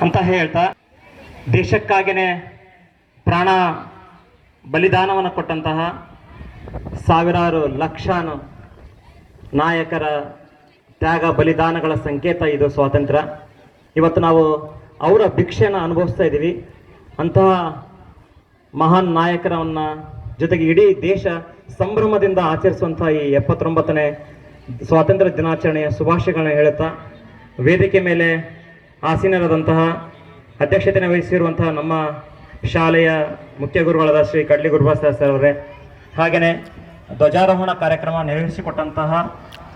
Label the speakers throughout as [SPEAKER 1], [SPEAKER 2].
[SPEAKER 1] ಅಂತ ಹೇಳ್ತಾ ದೇಶಕ್ಕಾಗಿಯೇ ಪ್ರಾಣ ಬಲಿದಾನವನ್ನು ಕೊಟ್ಟಂತಹ ಸಾವಿರಾರು ಲಕ್ಷಾನು ನಾಯಕರ ತ್ಯಾಗ ಬಲಿದಾನಗಳ ಸಂಕೇತ ಇದು ಸ್ವಾತಂತ್ರ್ಯ. ಇವತ್ತು ನಾವು ಅವರ ಭಿಕ್ಷೆಯನ್ನು ಅನುಭವಿಸ್ತಾ ಇದ್ದೀವಿ. ಅಂತಹ ಮಹಾನ್ ನಾಯಕರವನ್ನ ಜೊತೆಗೆ ಇಡೀ ದೇಶ ಸಂಭ್ರಮದಿಂದ ಆಚರಿಸುವಂತಹ ಈ ಎಪ್ಪತ್ತೊಂಬತ್ತನೇ ಸ್ವಾತಂತ್ರ್ಯ ದಿನಾಚರಣೆಯ ಶುಭಾಶಯಗಳನ್ನ ಹೇಳುತ್ತಾ ವೇದಿಕೆ ಮೇಲೆ ಆಸೀನರಾದಂತಹ ಅಧ್ಯಕ್ಷತೆಯನ್ನು ವಹಿಸಿರುವಂತಹ ನಮ್ಮ ಶಾಲೆಯ ಮುಖ್ಯ ಗುರುಗಳಾದ ಶ್ರೀ ಕಡ್ಲಿ ಗುರುಬಾಸ ಅವರೇ ಹಾಗೆಯೇ ಧ್ವಜಾರೋಹಣ ಕಾರ್ಯಕ್ರಮ ನಿರ್ವಹಿಸಿಕೊಟ್ಟಂತಹ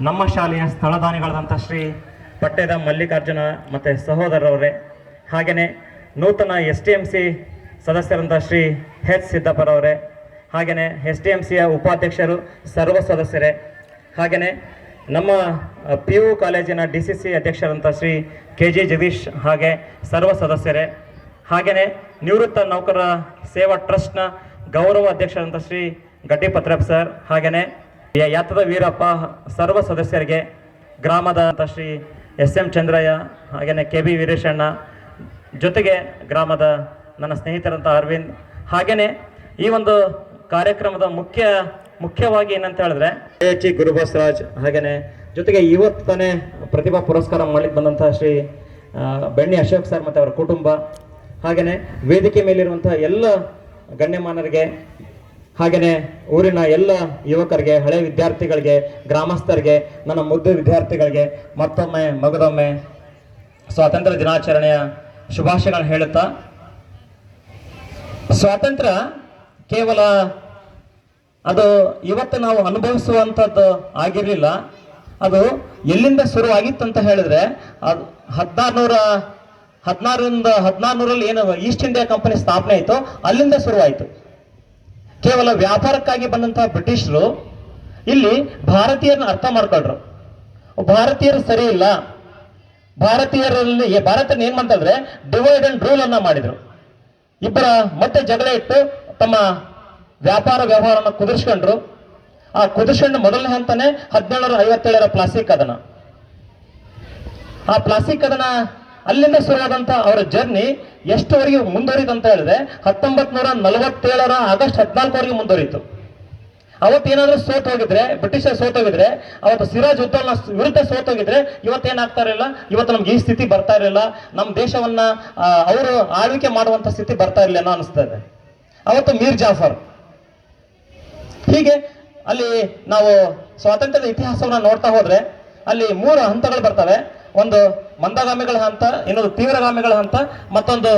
[SPEAKER 1] ನಮ್ಮ ಶಾಲೆಯ ಸ್ಥಳದಾನಿಗಳಾದಂಥ ಶ್ರೀ ಪಟ್ಟೆದ ಮಲ್ಲಿಕಾರ್ಜುನ ಮತ್ತು ಸಹೋದರರವರೇ ಹಾಗೆಯೇ ನೂತನ ಎಸ್ ಟಿ ಎಂ ಸಿ ಸದಸ್ಯರಂತ ಶ್ರೀ ಎಚ್ ಸಿದ್ದಪ್ಪರವರೇ ಹಾಗೆಯೇ ಎಸ್ ಟಿ ಎಂ ಸಿಯ ಉಪಾಧ್ಯಕ್ಷರು ಸರ್ವ ಸದಸ್ಯರೇ ಹಾಗೆಯೇ ನಮ್ಮ ಪಿ ಯು ಕಾಲೇಜಿನ ಡಿ ಸಿ ಸಿ ಅಧ್ಯಕ್ಷರಂತ ಶ್ರೀ ಕೆ ಜಿ ಜಗದೀಶ್ ಹಾಗೆ ಸರ್ವ ಸದಸ್ಯರೇ. ಹಾಗೆಯೇ ನಿವೃತ್ತ ನೌಕರರ ಸೇವಾ ಟ್ರಸ್ಟ್ನ ಗೌರವ ಅಧ್ಯಕ್ಷರಂತ ಶ್ರೀ ಗಡ್ಡಿ ಪತ್ರಪ್ಪ ಸರ್. ಹಾಗೆಯೇ ಯಾತದ ವೀರಪ್ಪ ಸರ್ವ ಸದಸ್ಯರಿಗೆ, ಗ್ರಾಮದ ಅಂತ ಶ್ರೀ ಎಸ್ ಎಂ ಚಂದ್ರಯ್ಯ, ಹಾಗೆಯೇ ಕೆ ಬಿ ವೀರೇಶಣ್ಣ, ಜೊತೆಗೆ ಗ್ರಾಮದ ನನ್ನ ಸ್ನೇಹಿತರಂತ ಅರವಿಂದ್. ಹಾಗೆಯೇ ಈ ಒಂದು ಕಾರ್ಯಕ್ರಮದ ಮುಖ್ಯ ಮುಖ್ಯವಾಗಿ ಏನಂತ ಹೇಳಿದ್ರೆ ಎಚ್ ಇ ಗುರುಬಸರಾಜ್ ಹಾಗೆಯೇ ಜೊತೆಗೆ ಇವತ್ತು ತಾನೇ ಪ್ರತಿಭಾ ಪುರಸ್ಕಾರ ಮಾಡಲಿಕ್ಕೆ ಬಂದಂತಹ ಶ್ರೀ ಬೆಣ್ಣಿ ಬೆಣ್ಣೆ ಅಶೋಕ್ ಸರ್ ಮತ್ತು ಅವರ ಕುಟುಂಬ ಹಾಗೆಯೇ ವೇದಿಕೆ ಮೇಲಿರುವಂತಹ ಎಲ್ಲ ಗಣ್ಯಮಾನರಿಗೆ ಹಾಗೆಯೇ ಊರಿನ ಎಲ್ಲ ಯುವಕರಿಗೆ, ಹಳೆ ವಿದ್ಯಾರ್ಥಿಗಳಿಗೆ, ಗ್ರಾಮಸ್ಥರಿಗೆ, ನನ್ನ ಮುದ್ದು ವಿದ್ಯಾರ್ಥಿಗಳಿಗೆ, ಮತ್ತೊಮ್ಮೆ ಮಗದೊಮ್ಮೆ ಸ್ವಾತಂತ್ರ್ಯ ದಿನಾಚರಣೆಯ ಶುಭಾಶಯಗಳನ್ನು ಹೇಳುತ್ತಾ, ಸ್ವಾತಂತ್ರ್ಯ ಕೇವಲ ಅದು ಇವತ್ತು ನಾವು ಅನುಭವಿಸುವಂಥದ್ದು ಆಗಿರಲಿಲ್ಲ. ಅದು ಎಲ್ಲಿಂದ ಶುರುವಾಗಿತ್ತು ಅಂತ ಹೇಳಿದ್ರೆ, ಅದು ಹದಿನಾರುನೂರ, ಹದಿನಾರರಿಂದ ಹದಿನಾರುನೂರಲ್ಲಿ ಏನು ಈಸ್ಟ್ ಇಂಡಿಯಾ ಕಂಪನಿ ಸ್ಥಾಪನೆ ಆಯಿತು, ಅಲ್ಲಿಂದ ಶುರುವಾಯಿತು. ಕೇವಲ ವ್ಯಾಪಾರಕ್ಕಾಗಿ ಬಂದಂತಹ ಬ್ರಿಟಿಷರು ಇಲ್ಲಿ ಭಾರತೀಯರನ್ನ ಅರ್ಥ ಮಾಡ್ಕೊಂಡ್ರು. ಭಾರತೀಯರು ಸರಿ ಇಲ್ಲ. ಭಾರತೀಯರಲ್ಲಿ, ಭಾರತನ ಏನ್ ಮಾಡ್ತಾರೆ ಡಿವೈಡ್ ಅಂಡ್ ರೂಲ್ ಅನ್ನ ಮಾಡಿದ್ರು. ಇಬ್ಬರ ಮತ್ತೆ ಜಗಳ ಇಟ್ಟು ತಮ್ಮ ವ್ಯಾಪಾರ ವ್ಯವಹಾರನ ಕುದಿಸ್ಕೊಂಡ್ರು ಆ ಕುದುರ್ಸ್ಕೊಂಡು ಮೊದಲನೇ ಹಂತನೇ ಹದಿನೇಳರ, ಐವತ್ತೇಳರ ಪ್ಲಾಸ್ಟಿಕ್ ಕದನ. ಆ ಪ್ಲಾಸ್ಟಿಕ್ ಕದನ ಅಲ್ಲಿಂದ ಶುರುವಾದಂತ ಅವರ ಜರ್ನಿ ಎಷ್ಟುವರೆಗೆ ಮುಂದುವರಿತು ಅಂತ ಹೇಳಿದ್ರೆ ಹತ್ತೊಂಬತ್ ನೂರ ನಲವತ್ತೇಳರ ಆಗಸ್ಟ್ ಹದಿನಾಲ್ಕವರೆಗೆ ಮುಂದುವರಿತು. ಅವತ್ತೇನಾದ್ರೂ ಸೋತ್ ಹೋಗಿದ್ರೆ, ಬ್ರಿಟಿಷರ್ ಸೋತೋಗಿದ್ರೆ ಅವತ್ತು ಸಿರಾಜ್ ಉದ್ದಲ್ನ ವಿರುದ್ಧ ಸೋತೋಗಿದ್ರೆ ಇವತ್ತೇನಾಗ್ತಾ ಇರಲಿಲ್ಲ? ಇವತ್ತು ನಮ್ಗೆ ಈ ಸ್ಥಿತಿ ಬರ್ತಾ ಇರಲಿಲ್ಲ. ನಮ್ಮ ದೇಶವನ್ನ ಅವರು ಆಳ್ವಿಕೆ ಮಾಡುವಂತ ಸ್ಥಿತಿ ಬರ್ತಾ ಇರಲಿಲ್ಲ ಅನ್ನೋ ಅನಿಸ್ತದೆ ಅವತ್ತು ಮೀರ್ ಜಾಫರ್. ಹೀಗೆ ಅಲ್ಲಿ ನಾವು ಸ್ವಾತಂತ್ರ್ಯದ ಇತಿಹಾಸವನ್ನ ನೋಡ್ತಾ ಹೋದ್ರೆ ಅಲ್ಲಿ ಮೂರು ಹಂತಗಳು ಬರ್ತವೆ. ಒಂದು ಮಂದಗಾಮಿಗಳ ಹಂತ ಇನ್ನೊಂದು ತೀವ್ರಗಾಮಿಗಳ ಹಂತ ಮತ್ತೊಂದು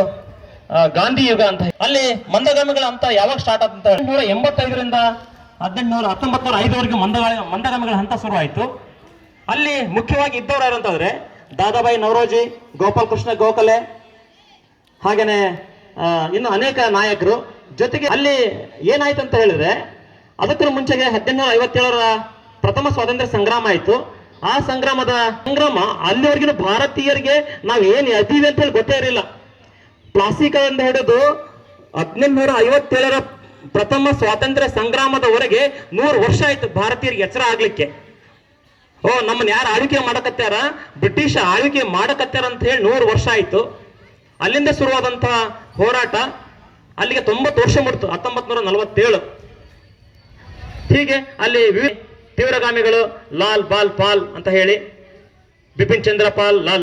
[SPEAKER 1] ಗಾಂಧಿ ಯುಗ ಅಂತ. ಅಲ್ಲಿ ಮಂದಗಾಮಿಗಳ ಹಂತ ಯಾವಾಗ ಸ್ಟಾರ್ಟ್ ಹೇಳಿ ನೂರ ಎಂಬತ್ತೈದರಿಂದ ಹದಿನೆಂಟುನೂರ ಹತ್ತೊಂಬತ್ತು ನೂರ ಐದವರೆಗೆ ಮಂದಗಾಮಿ ಮಂದಗಾಮಿಗಳ ಹಂತ ಶುರುವಾಯಿತು ಅಲ್ಲಿ ಮುಖ್ಯವಾಗಿ ಇದ್ದವರು ಯಾರು ಅಂತಂದ್ರೆ ದಾದಾಬಾಯಿ ನವರೋಜಿ ಗೋಪಾಲ್ ಕೃಷ್ಣ ಗೋಖಲೆ ಹಾಗೇನೆ ಆ, ಇನ್ನು ಅನೇಕ ನಾಯಕರು. ಜೊತೆಗೆ ಅಲ್ಲಿ ಏನಾಯ್ತು ಅಂತ ಹೇಳಿದ್ರೆ ಅದಕ್ಕೂ ಮುಂಚೆಗೆ ಹದಿನೆಂಟು ಐವತ್ತೇಳರ ಪ್ರಥಮ ಸ್ವಾತಂತ್ರ್ಯ ಸಂಗ್ರಾಮ ಆಯಿತು. ಆ ಸಂಗ್ರಾಮದ ಸಂಗ್ರಾಮ ಅಲ್ಲಿವರೆಗಿನ ಭಾರತೀಯರಿಗೆ ನಾವು ಏನು ಅದೀವಿ ಅಂತ ಹೇಳಿ ಗೊತ್ತೇ ಇರಲಿಲ್ಲ. ಪ್ಲಾಸ್ಟಿಕ್ ಅಂತ ಹಿಡಿದು ಹದಿನೆಂಟುನೂರ ಐವತ್ತೇಳರ ಪ್ರಥಮ ಸ್ವಾತಂತ್ರ್ಯ ಸಂಗ್ರಾಮದವರೆಗೆ ನೂರು ವರ್ಷ ಆಯ್ತು ಭಾರತೀಯರಿಗೆ ಎಚ್ಚರ ಆಗ್ಲಿಕ್ಕೆ. ಓ, ನಮ್ಮನ್ನ ಯಾರು ಆಳ್ವಿಕೆ ಮಾಡಕತ್ತಾರ? ಬ್ರಿಟಿಷ್ ಆಳ್ವಿಕೆ ಮಾಡಕತ್ತಾರ ಅಂತ ಹೇಳಿ ನೂರು ವರ್ಷ ಆಯ್ತು. ಅಲ್ಲಿಂದ ಶುರುವಾದಂತಹ ಹೋರಾಟ ಅಲ್ಲಿಗೆ ತೊಂಬತ್ತು ವರ್ಷ ಮುಡ್ತು ಹತ್ತೊಂಬತ್ತು ನೂರ ನಲವತ್ತೇಳು. ಹೀಗೆ ಅಲ್ಲಿ ತೀವ್ರಗಾಮಿಗಳು ಲಾಲ್ ಬಾಲ್ ಪಾಲ್ ಅಂತ ಹೇಳಿ ಬಿಪಿನ್ ಚಂದ್ರ ಪಾಲ್ ಲಾಲ್